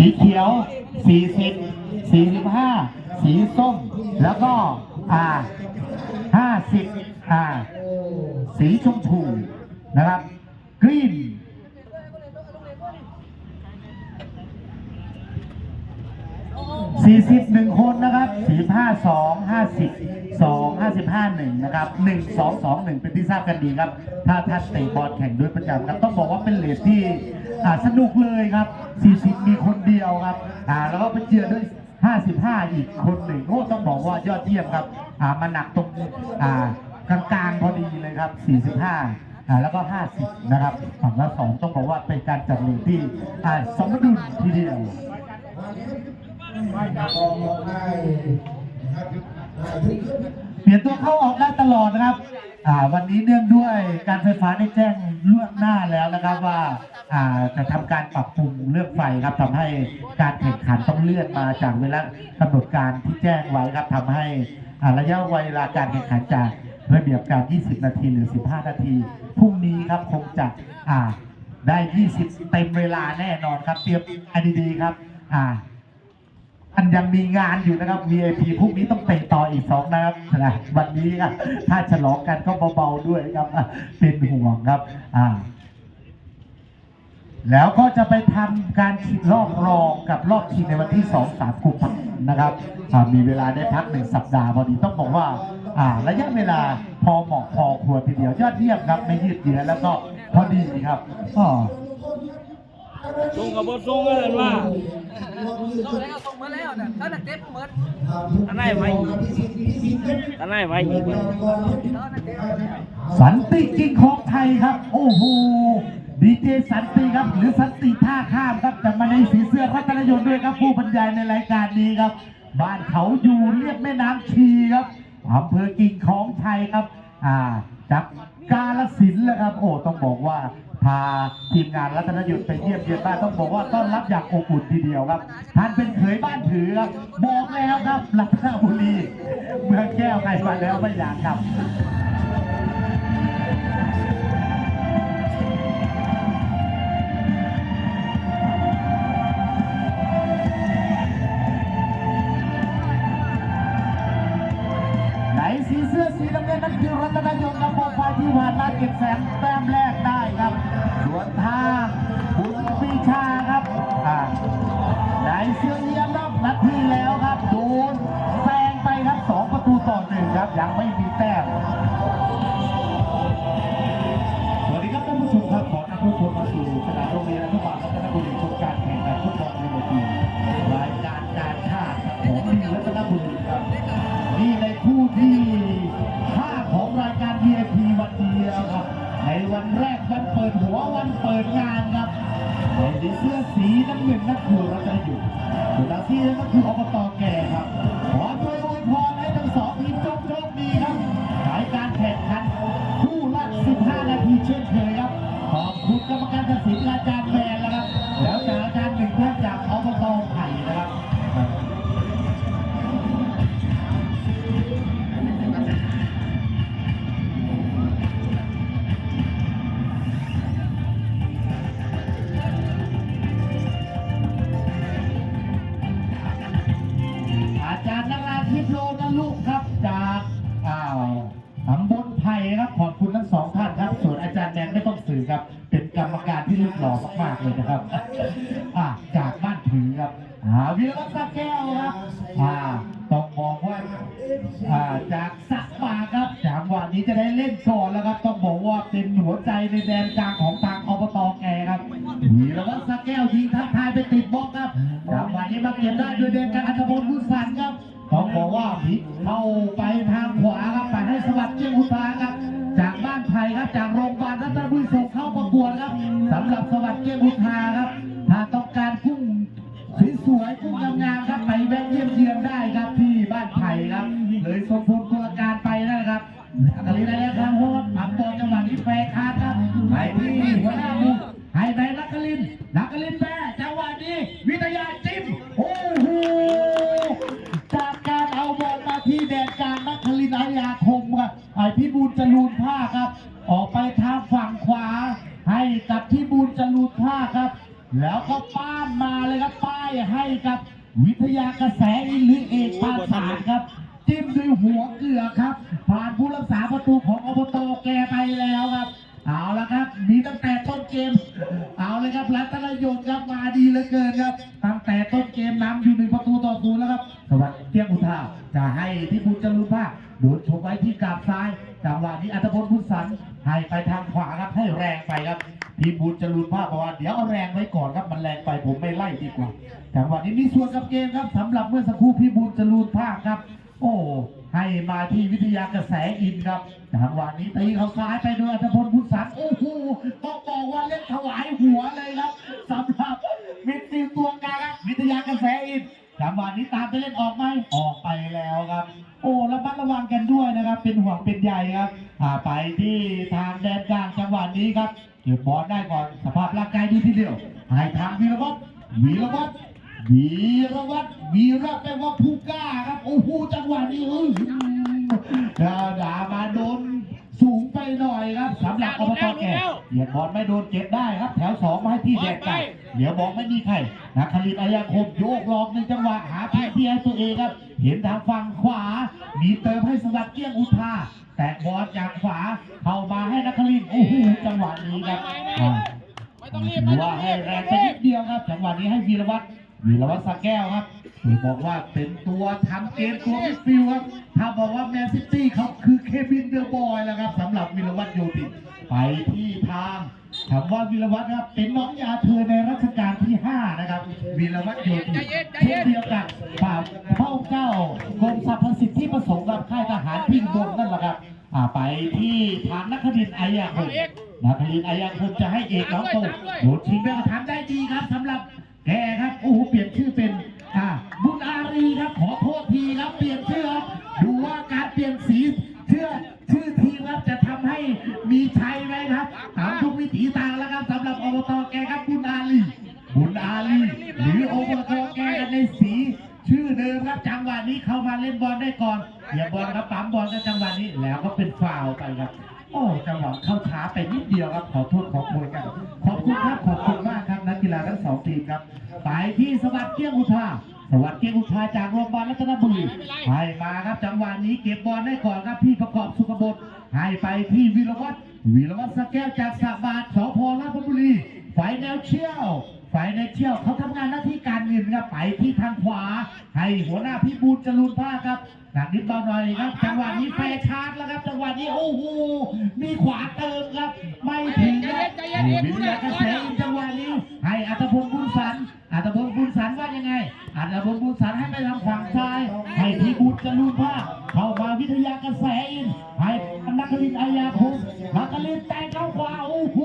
สีเขียวสี่สิบสีสิบห้าสีส้ม แล้วก็อ่าห้าสิบอ่าสีชมพูนะครับกรีนสี่สิบหนึ่งคนนะครับสี่ห้าสองห้าสิบสองห้าสิบห้าหนึ่งนะครับหนึ่งสองสองหนึ่งเป็นที่ทราบกันดีครับ ถ้าท่านเตะบอลแข่งด้วยประจำครับ ต้องบอกว่าเป็นเลทที่ อ่าสนุกเลยครับสี่สิบมีคนเดียวครับอ่าแล้วก็ไปเจอด้วยห้าสิบห้าอีกคนหนึ่งโอ้ต้องบอกว่ายอดเยี่ยมครับอ่ามันหนักตรงอ่ากลางๆพอดีเลยครับสี่สิบห้าอ่าแล้วก็ 50 นะครับฝั่งละสองต้องบอกว่าเป็นการจัดเลทที่อ่าสมดุลทีเดียวเปลี่ยนตัวเข้าออกได้ตลอดนะครับอ่าวันนี้เนื่องด้วยการไฟฟ้าได้แจ้งล่วงหน้าแล้วนะครับว่า จะทำการปรับปรุงเรื่องไฟครับทำให้การแข่งขันต้องเลื่อนมาจากเวลากำหนดการที่แจ้งไว้ครับทำให้ระยะเวลาการแข่งขันจากระเบียบการ 20 นาทีหรือ 15 นาทีพรุ่งนี้ครับคงจะได้ 20 เต็มเวลาแน่นอนครับเตรียมไอดีๆครับอ่ามันยังมีงานอยู่นะครับ VIP พรุ่งนี้ต้องเตะต่ออีกสองนะครับนะวันนี้ถ้าฉลองกันก็เบาๆด้วยครับเป็นห่วงครับอ่า แล้วก็จะไปทำการชิงรอบรองกับรอบชิงในวันที่ 2 3กุมภาพันธ์นะครับอ่ามีเวลาได้พักหนึ่งสัปดาห์พอดีต้องบอกว่าอ่าระยะเวลาพอเหมาะพอควรทีเดียวยอดเยี่ยมครับไม่ยืดเยื้อแล้วก็พอดีครับอ๋อส่งกับบส่งกันว่าส่งแล้วส่งมาแล้วเนี่ยถ้านักเตะเมิดอันไหนไว้อีกอันไหนไว้อีกถ้านักเตะเอาแล้วสันติกิ่งของไทยครับ โอ้โห ดีเจสันติครับ หรือสันติท่าข้ามครับจะมาในสีเสื้อพัฒนยนต์ด้วยครับผู้บรรยายในรายการนี้ครับ บ้านเขาอยู่เรียบแม่น้ำชีครับอำเภอกิ่งของไทยครับ อ่าจากกาลสินแล้วครับ โอ้ต้องบอกว่าพาทีมงานรัตนยุทธไปเยี่ยมเยียนบ้านต้องบอกว่าต้อนรับอย่างอบอุ่นทีเดียวครับท่านเป็นเขยบ้านถือครับบอกแล้วครับรัตนบุรีเมืองแก้วใครมาแล้วไม่อยากกลับ เก็บแสนแต้มแร วันแรกวันเปิดหัววันเปิดงานครับในเสื้อสีน้ำเงินนั่นคือรัตนอยู่ส่วนดาที่นั่นก็คืออบตแก่ครับ จารย์นราธิปโลนลูกครับจากอ้าวตำบลไผ่ครับขอบคุณทั้งสองท่านครับ ส่วนอาจารย์แดงไม่ต้องสื่อครับ เป็นกรรมการที่รูปหล่อมากๆเลยนะครับอ่าจากบ้านถือครับอ่าวีรวัฒน์สระแก้วครับอ่าต้องบอกว่าอ่าจากสักมาครับจังหวะนี้จะได้เล่นก่อนแล้วครับ ต้องบอกว่าเป็นหัวใจในแดนกลางของทางอบตแกครับวีรวัฒน์สระแก้วยิงทักทายไปติดบล็อกครับจังหวะนี้มาเก็บได้โดยเดนกา ครับ จากโรงพยาบาลรัตนบุรีส่งเข้าประกวดครับสำหรับสวัสดิ์เกียงอุทาครับ ยากระแสอินหรือเอกปาสารครับ จิ้มด้วยหัวเกลือครับ ผ่านผู้รักษาประตูของอบตแกไปแล้วครับเอาละครับ มีตั้งแต่ต้นเกม เอาเลยครับรัตนยนครับมาดีเหลือเกินครับ ตั้งแต่ต้นเกมนำอยู่หนึ่งประตูต่อศูนย์แล้วครับ สวัสดิ์เที่ยงอุทาจะให้ที่บุญจรุนภาคโดนชกไว้ที่กาบซ้ายจังหวะนี้อัตพลพุทธสันให้ไปทางขวาครับให้แรงไปครับ ทีมบุญจรุนภาคบอกว่าเดี๋ยวเอาแรงไว้ก่อนครับมันแรงไปผมไม่ไล่ดีกว่าจังหวะนี้มีส่วนกับเกมครับสำหรับเมื่อสักครู่พี่บุญจรุนภาคครับ โอ้ให้มาที่วิทยากระแสอินครับจังหวะนี้ตีเขาซ้ายไปด้วยอัตพลพุทธสันโอ้โหต้องบอกว่าเล่นถวายหัวเลยครับสำหรับมิดฟิลตัวกลางครับวิทยากระแสอินจังหวะนี้ตามไปเล่นออกไหมออกไปแล้วครับ โอ้ระมัดระวังกันด้วยนะครับ เป็นห่วงเป็นใยครับไปที่ทางแดนกลางจังหวะนี้ครับ ก็บบอลได้ก่อนสภาพร่างกายดีทีเดียวให้ทางวีรวัตรวีรวัตรวีรวัตรวีระแปลว่าผู้กล้าครับโอ้โหจังหวะนี้เอ้ยดาดามาโดนสูงไปหน่อยครับสำหรับอบตแก่เหยียบบอลไม่โดนเก็บได้ครับ แถวสองมาให้ที่แดนกลางเดี๋ยวบอกไม่มีใครนักคลิตอายาคมโยกหลอกในจังหวะหาพื้นที่ให้ตัวเองครับ เห็นทางฝั่งขวามีเติมให้สวัสดิ์เกี้ยงอุทา แต่บอลจากขวาเข้ามาให้นักคลินทร์โอ้โหจังหวะนี้ครับอ่าไม่ต้องรีบถืไม่อต้อว่างให้รีบแรงไปนิดเดียวครับ จังหวะนี้ให้วีรวัตรวีรวัตรสระแก้วครับ บอกว่าเป็นตัวทำเกมตัวมิดฟิลด์ครับ ถ้าบอกว่าแมนซิตี้เขาคือเควินเดอร์บอยแล้วครับสำหรับวีรวัตโยธิไปที่ทางถามว่าวีรวัตครับเป็นน้องยาเธอในรัชกาลที่ 5 นะครับวีรวัตโยธิเช่นเดียวกับป่าเท่าเก้ากรมสรรพสิทธิประสงค์กับค่ายทหารพิงดงนั่นแหละครับไปที่ทางนักขดินอายาคมนาคลินอายังคงจะให้เอกน้องโตโดนชิงได้ทำได้ดีครับสำหรับแกครับโอ้โหเปลี่ยนชื่อเป็น อ่าบุญอารีครับขอโทษทีครับเปลี่ยนชื่อครับดูว่าการเปลี่ยนสีเชื่อชื่อทีมครับจะทำให้มีชัยไหมครับตามทุกวิถีทางแล้วครับสำหรับอบตแกครับบุญอารีบุญอารีหรืออบตแกกันในสีชื่อเดิมครับจังหวะนี้เข้ามาเล่นบอลได้ก่อนเหยียบบอลครับปั๊มบอลกันจังหวะนี้แล้วก็เป็นฟาวล์ไปครับ โอ้จังหวะเข้าช้าไปนิดเดียวครับขอโทษขอโพยกันขอบคุณครับขอบคุณมากครับ กีฬาทั้งสองทีมครับไปที่สวัสดิ์เกี้ยงอุทาสวัสดิ์เกียงอุทาจากโรงพยาบาลรัตนบุรีให้มาครับจังหวะนี้เก็บบอลได้ก่อนครับพี่ประกอบสุขบดให้ไปที่วีรวัตรวีรวัตรสแก้วจากสระบาทสพราชบุรีฝ่ายแนวเชี่ยวฝ่ายในเที่ยวเขาทำงานหน้าที่การเงินครับไปที่ทางขวา ให้หัวหน้าพี่บูลจรูนภาคครับ หนักนิดเบาหน่อยครับ จังหวะนี้แฟร์ชาร์จแล้วครับ จังหวะนี้โอ้โห มีขวาเติมครับ ไม่ถึงครับวิทยากระแสอีกจังหวะนี้ ให้อัตพลบุญสันอัตพลบุญสันว่ายังไง อัตพลบุญสันให้ไปทางฝั่งซ้าย ให้พี่บูลจรูนภาคเข้ามาวิทยากระแสอิน ให้นักลินอายาคมนักลินแต่งเข้าขวาโอ้โห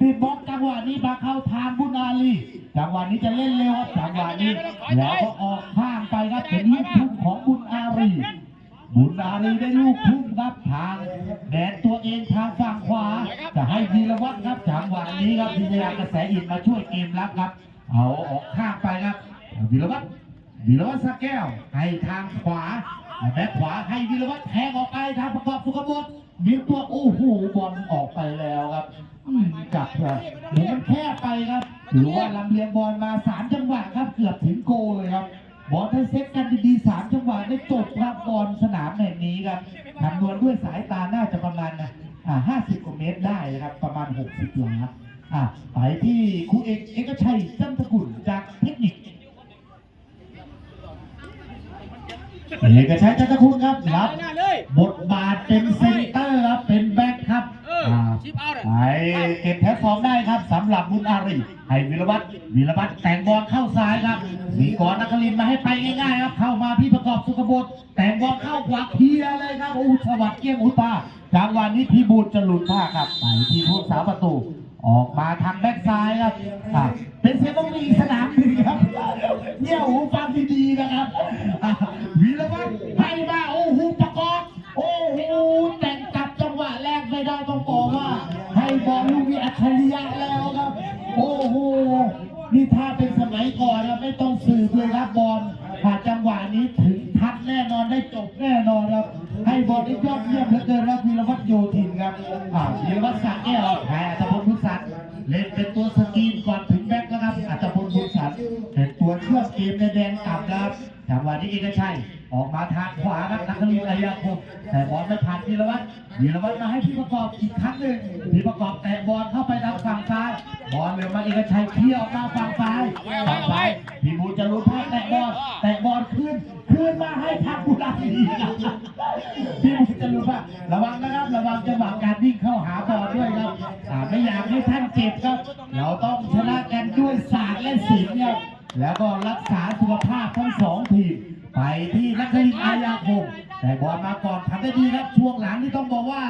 ติดบอลจังหวะนี้มาเข้าทางบุญอาลี จังหวะนี้จะเล่นเร็วครับ จังหวะนี้ แล้วก็ออกข้างไปครับเป็นลูกทุ่งของ บุญอารีได้ลูกทุ่งครับทางแดนตัวเองทางฝั่งขวา จะให้วีรวัตรครับจังหวะนี้ครับพิทยากระแสอินมาช่วยเกมรับครับ เอาออกข้างไปครับวีรวัตรวีรวัตรสระแก้วให้ทางขวาแบ็คขวาให้วีรวัตรแทงออกไปทางประกอบสุขบดมีตัวโอ้โหบอลออกไปแล้วครับอืมกลับครับเดี๋ยวมันแคบไปครับหรือว่าลำเลียงบอลมาสามจังหวะครับ เกือบถึงโกเลยครับบอลถ้าเซตกันดีๆสามจัง ได้จบครับบอลสนามแห่งนี้ครับคำนวณด้วยสายตาน่าจะประมาณนะอ่าห้าสิบกว่าเมตรได้นะครับ ประมาณหกสิบหลาอ่าไปที่ครูเอกเอกชัยจันทกุลจากเทคนิคเอกชัยจันทกุลครับรับบทบาทเป็นเซนเตอร์ครับเป็นแบ็คครับ เอออ่าชิปเอาเลยไปเก็บแท็บฟอร์มได้ครับสำหรับบุญอารีให้วิรวัตรวิรวัตรแต่งบอลเข้าซ้ายครับ มีก่อนนักลินทร์มาให้ไปง่ายๆครับ เข้ามาพี่ประกอบสุขบดแต่งบอลเข้าขวาเคลียร์เลยครับโอ้สวัสดิ์เกี้ยงอุตาจังหวะนี้พี่บูลจะหลุดท่าครับไปที่ผู้สาประตู ออกมาทางแบ็กซ้ายครับ ทางขวาครับนักลินอายาคมแต่บอลไม่ผ่านพีรวัตรพีรวัตรมาให้พี่ประกอบอีกครั้งหนึ่งพี่ประกอบแตะบอลเข้าไปทางฝั่งซ้ายบอลเหลือมาเอกชัยเคลียร์ออกมาฝั่งซ้ายฝั่งซ้ายพี่บูจะรู้พลาดแตะบอลแตะบอลขึ้นขึ้นมาให้ทางบุรีรัมพี่บูจะรู้ว่าระวังนะครับระวังจังหวะการวิ่งเข้าหาบอลด้วยครับไม่อยากให้ท่านเจ็บครับ เราต้องชนะกันด้วยศาสตร์และศิลป์ครับแล้วก็รักษาสุขภาพทั้งสองทีม ไปที่นักลินอายาคมแต่บอลมาก่อนทำได้ดีครับช่วงหลังที่ต้องบอกว่า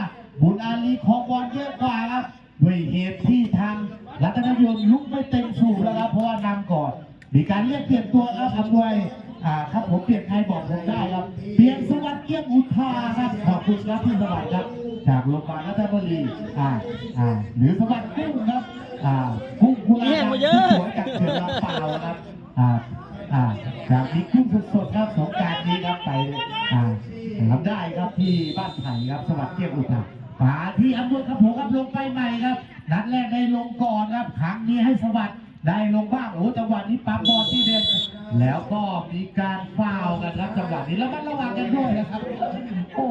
บุญอาลีของบอลเยอะกว่าครับด้วยเหตุที่ทางรัตนยมลุกไม่เต็มสูบแล้วครับเพราะว่านำก่อน มีการเรียกเปลี่ยนตัวครับอำนวยอ่าครับผมเปลี่ยนใครบอกผมได้ครับ เปลี่ยนสวัสดิ์เกียงอุทาครับขอบคุณครับพี่สวัสดิ์ครับ จากโรงพยาบาลรัตนบุรีอ่าอ่าหรือสวัสดิ์กุ้งครับอ่ากุ้งกุลาแห้งมาเยอะสวยจากเขื่อนลำเปาวครับอ่า อ่าจากนี้กุ้งสดๆครับสงกรารนี้ครับไปอ่าทำได้ครับที่บ้านไผ่ครับสวัสดิ์เกียงอุทาป่าที่อำนวยครับผมครับลงไปใหม่ครับนัดแรกได้ลงก่อนครับครั้งนี้ให้สวัสดิ์ได้ลงบ้างโอ้จังหวะนี้ปั๊มบอลที่เด่นแล้วก็มีการฟาวล์กันครับจังหวะนี้แล้วมันระวังกันด้วยนะครับ โอ้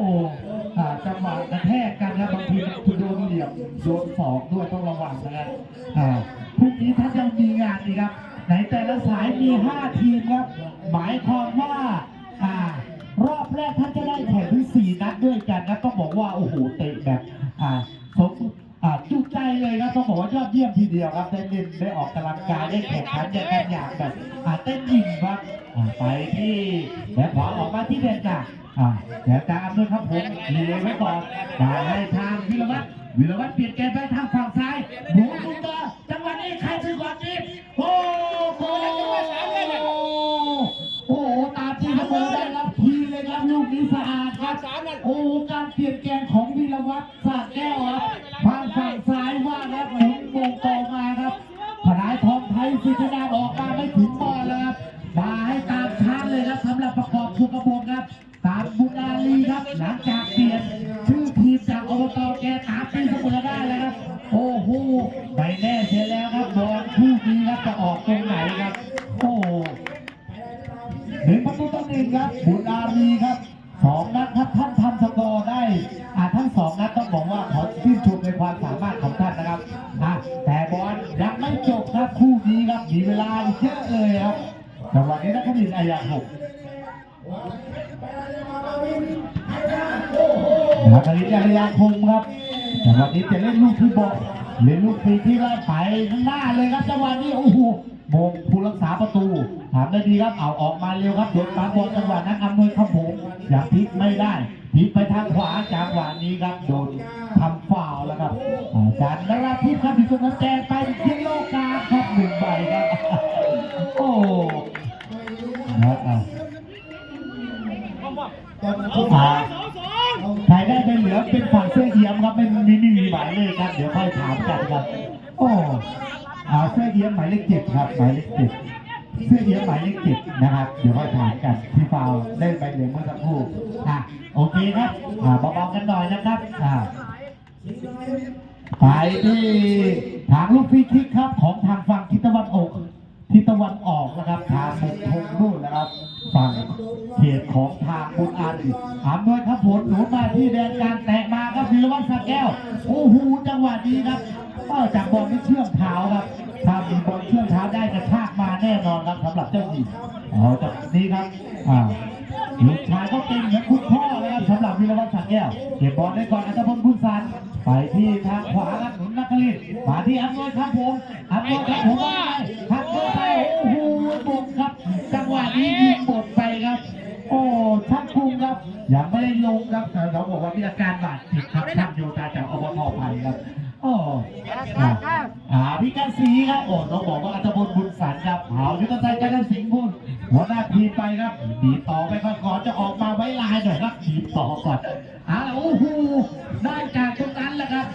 อ่าจังหวะกระแทกกันครับบางทีมันโดนเหลี่ยมโดนสองด้วยต้องระวังนะครับอ่าพรุ่งนี้ท่านยังมีงานอีกครับ ไหนแต่ละสายมีห้าทีมครับ หมายความว่าอ่ารอบแรกท่านจะได้แข่งถึงสี่นัดด้วยกันนะต้องบอกว่าโอ้โหเตะแบบอ่าสมอ่าจุใจเลยครับต้องบอกว่ายอดเยี่ยมทีเดียวครับได้เล่นได้ออกกำลังกายได้แข่งขันอย่างกันอย่างแบบอ่าเต้นยิงครับอ่าไปที่แล้ขวาออกมาที่เด่นจ่าอ่าแล้ตามด้วยครับผมเลี้ยงไว้ก่อนมาให้ทางวิรวัตรวิรวัตรเปลี่ยนเกมไปทางฝั่งซ้ายหมูตุตาจังหวะนี้ งหวะนี้นักบินอายาหกนักบินอายาคมครับจังหวะนี้จะเล่นลูกที่บอกเล่นลูกฟรีที่ไล่ไปข้างหน้าเลยครับจังหวะนี้โอ้โหมงผู้รักษาประตูถามได้ดีครับเอาออกมาเร็วครับโดนปาบอลจังหวะนั้นอำนวยคำผงอย่าพลิกไม่ได้พลิกไปทางขวาจังหวะนี้ครับโดนทำฟาวแล้วครับอาจารย์นราทิพครับที่ตรงนั้นแจกไปเย หมายเลขเจ็ดครับหมายเลขเจ็ดเสื้อเอี้ยมหมายเลขเจ็ดนะครับเดี๋ยวค่อยถามกันที่ฟาวเล่นไปเหลืองเมื่อสักครู่อะโอเคครับอ่าเบาๆกันหน่อยนะครับอ่าไปที่ทางลูกฟรีคิกครับ ของทางฝั่งทิศตะวันออกทิศตะวันออกนะครับทางมุมทงนู่นนะครับฝั่งเขตของทางบุญอารีอำนวยครับผลหนุนมาที่แดนกลางแตะมาครับวิรวัฒน์สักแก้ว โอ้โหจังหวะนี้ครับก็จากบอลที่เชื่อมเท้าครับ ถ้ามีบอลเชื่อมเท้าได้กระชากมาแน่นอนครับสำหรับเจ้าหญิงเอาจากนี้ครับอ่าลูกชายก็เป็นเหมือนคุณพ่อเลยครับสำหรับวิรวัฒน์สังแก้วเก็บบอลได้ก่อนอัตพลคุณสันไปที่ทางขวาครับหนุนนักลินมาที่อัพนวยครับผมอัพนวยครับผมว่าทักเข้าไปโอ้โหบกครับ จังหวะนี้ยิงบดไปครับ โอ้ชักคุงครับยังไม่ได้ลงครับแต่เราบอกว่ามีอาการบาดเจ็บครับช่างโยตาจากอบตไทยครับ โอ้อ่าอ่าพี่กันสีครับโอ้ต้องบอกว่าอัตพลบุญสันครับเอายุทธชัยจันทร์สิงห์บุญหัวหน้าทีมไปครับดีต่อไปก่อนก่อนจะออกมาไว้ลายหน่อยครับดีต่อก่อนอ่าโอ้โหได้จากตรงนั้นแหละครับ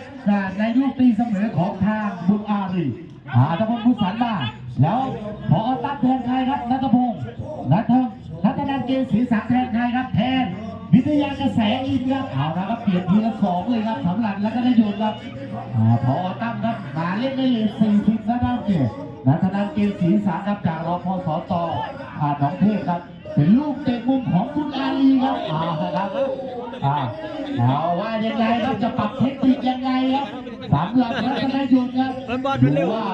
ในลูกตีเสมอของทางบุญอารีอาอัตพลบุญสันมาแล้วพอตั้งแทนใครครับนัทพงศ์นัทนัทนันเกศรีสังแทน วิทยากระแสอินครับเอาละครับเปลี่ยนทีละสองเลยครับสำหรับแล้วก็ได้โยนครับอ่าพอตั้มครับมาเล่นได้เลยสี่สิบนะครับเนี่ยนัทนันเกมศรีสารครับจากรพสตอ่าหนองเทพครับ เป็นลูกเตะมุมของบุญอาลีครับอ่าครับอ่าเอาว่ายังไงครับจะปรับเทคนิคยังไงครับสำหรับนัทนายนครับเล่นบอลไปเร็วดูว่า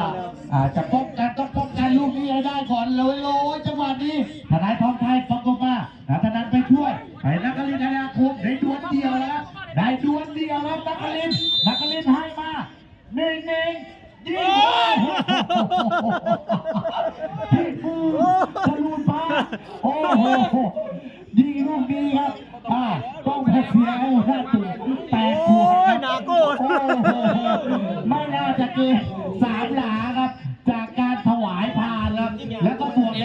อ่าจะป้องกันต้องป้องกันลูกนี้ให้ได้ก่อนเลยโอ้ยจังหวะนี้ทนายทองไทยฟังกมานัทนันไปช่วย ไปนักกลินธนาคมได้ดวลเดียวแล้วครับได้ดวลเดียวแล้วนักกลินนักกลินให้มาหนึ่งหนึ่งยิงพี่ปูทะลุฟ้าโอ้โหยิงลูกนี้ครับอ่าต้องแพ้เสียเอาหน้าตุ่มแปดขวบครับโอ้ยหนาโกรธโอ้โหไม่น่าจะเกินสามหลาครับ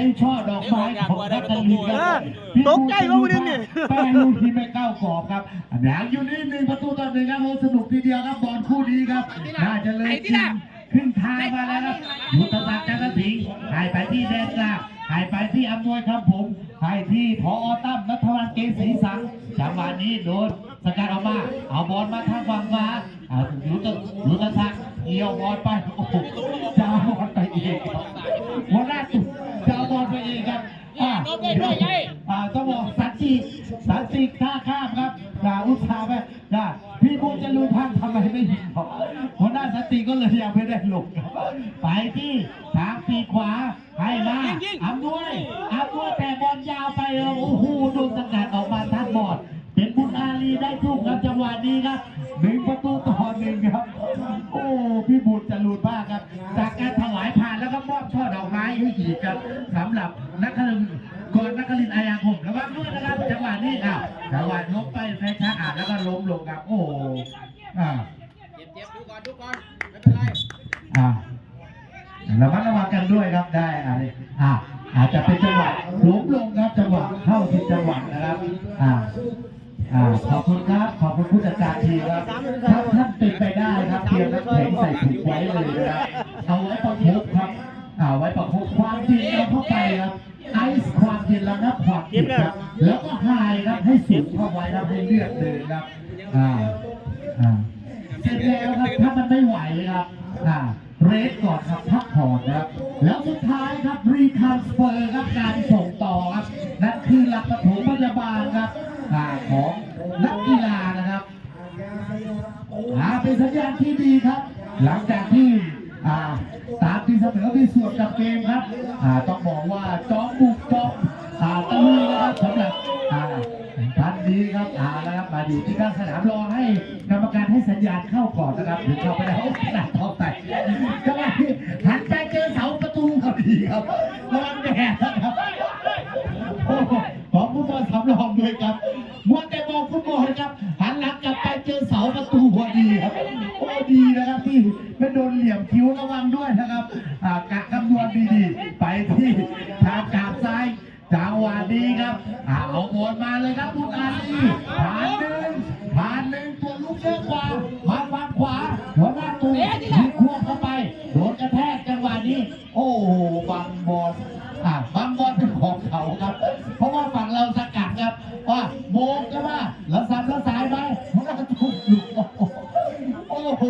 แล้วก็บวกในช่อดอกไม้ของนักการเมืองครับตกใจว่าวันนี้นี่แป้งลูกที่ไม่เข้ากรอบครับหนังอยู่นี่หนึ่งประตูต่อหนึ่งครับโอ้สนุกทีเดียวครับบอลคู่นี้ครับน่าจะเลยจริงขึ้นทางมาแล้วครับยุทธศักดิ์จันทสิงห์ให้ไปที่แดนกลางให้ไปที่อำนวยครับผมให้ที่พอตั้มนัทวันเกษรีสังจังหวะนี้โดนสกัดออกมา เอาบอลมาทางฝั่งขวาเอายุทธยุทธศักดิ์เกี่ยวบอลไปโอ้โหจะเอาบอลไปเองครับหัวหน้าตุจ อาเดี๋ยวอ่าต้องบอกสันติสันติท่าข้ามครับอย่าอุตส่าห์ไปนะพี่บูจะรู้พังทำไมไม่ยิงหรอกหัวหน้าสันติก็เลยยังไม่ได้ลงครับไปที่ทางปีขวาให้มาอำนวยอำนวยแต่บอลยาวไปโอ้โหโดนสกัดออกมาทัดบอลเป็นบุญอาลีได้ทุกครับจังหวะนี้ครับหนึ่งประตูต่อหนึ่งครับ โอ้พี่บุญจรูนมาครับ จากการถวายผ่านแล้วก็มอบช่อดอกไม้ให้อีกครับสำหรับนักการก่ อนนักกลินอายาคมระวังด้วยนะครับจังหวะนี้อะจังหวะล้มไปแฟช้าอ่านแล้วก็ล้มลงครับโอ้อ่าเจ็บเจ็บดูก่อนดูก่อนไม่เป็นไรอ่าระมัดระวังกันด้วยครับได้อะไรอ่าอาจจะเป็นจังหวะล้มลงครับจังหวะเข้าผิดจังหวะนะครับอ่าอ่าขอบคุณครับขอบคุณผู้จัดการทีมครับ ให้สูงเข้าไว้ครับให้เลือดเดินครับอ่าอ่าเสร็จแล้วครับถ้ามันไม่ไหวครับอ่าเรสก่อนครับพักผ่อนนะครับ แล้วสุดท้ายครับรีทานสเฟอร์ครับการส่งต่อครับนั่นคือหลักปฐมพยาบาลครับอ่าของนักกีฬานะครับอ่าเป็นสัญญาณที่ดีครับ หลังจากที่อ่าตามที่เสมอมีส่วนกับเกมครับอ่าต้องบอกว่าจอมบุกจอมอ่าตะลุยนะครับสำหรับ อยู่ที่ข้างสนามรอให้กรรมการให้สัญญาณเข้าก่อนนะครับถึงเข้าไปแล้วขนาดท้องแตกจังหวะที่หันไปเจอเสาประตูพอดีครับระวังแดดนะครับโอ้โหของฟุตบอลสำรองด้วยครับมัวแต่มองฟุตบอลครับหันหลังกลับไปเจอเสาประตูพอดีครับโอ้ดีนะครับที่ไม่โดนเหลี่ยมคิ้วระวังด้วยนะครับอ่ากะคำนวณดีๆไปที่ทางกาบซ้าย จังหวะดีครับเอาบอลมาเลยครับบุญอาลีผ่านหนึ่งผ่านหนึ่งตัวลูกเยอะกว่ามาฝั่งขวาหัวหน้าตูยิงควบเข้าไปโดนกระแทกจังหวะนี้ โอ้โหบังบอลอะบางบอลเป็นของเขาครับ เพราะว่าฝั่งเราสกัดครับว่าโมงก็ว่าแล้วซ้ำแล้วสายไปมันก็ถูหลุดโอ้โห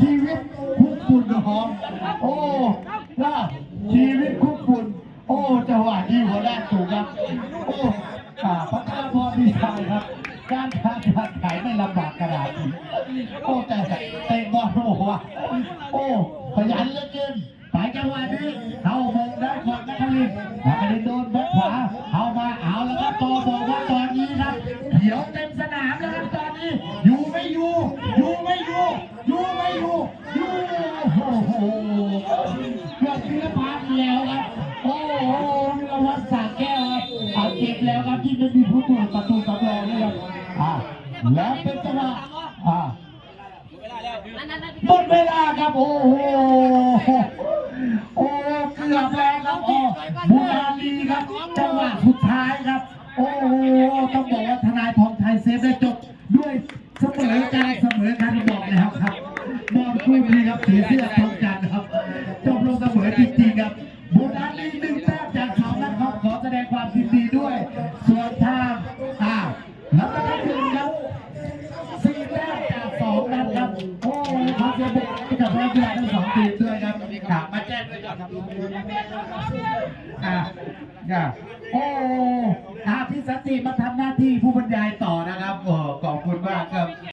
ชีวิตคุกฝุ่นหอมโอ้ล่าชีวิตคุก จังหวะนี้หัวแรกถูกครับ โอ้อ่าพัฒนาพรดีไซน์ครับ การค้าการขายไม่ลำบากขนาดนี้โอ้แต่เตะบอลโอ้โหโอ้ขยันเหลือเกิน บุราลีครับจังหวะสุดท้ายครับ โอ้โห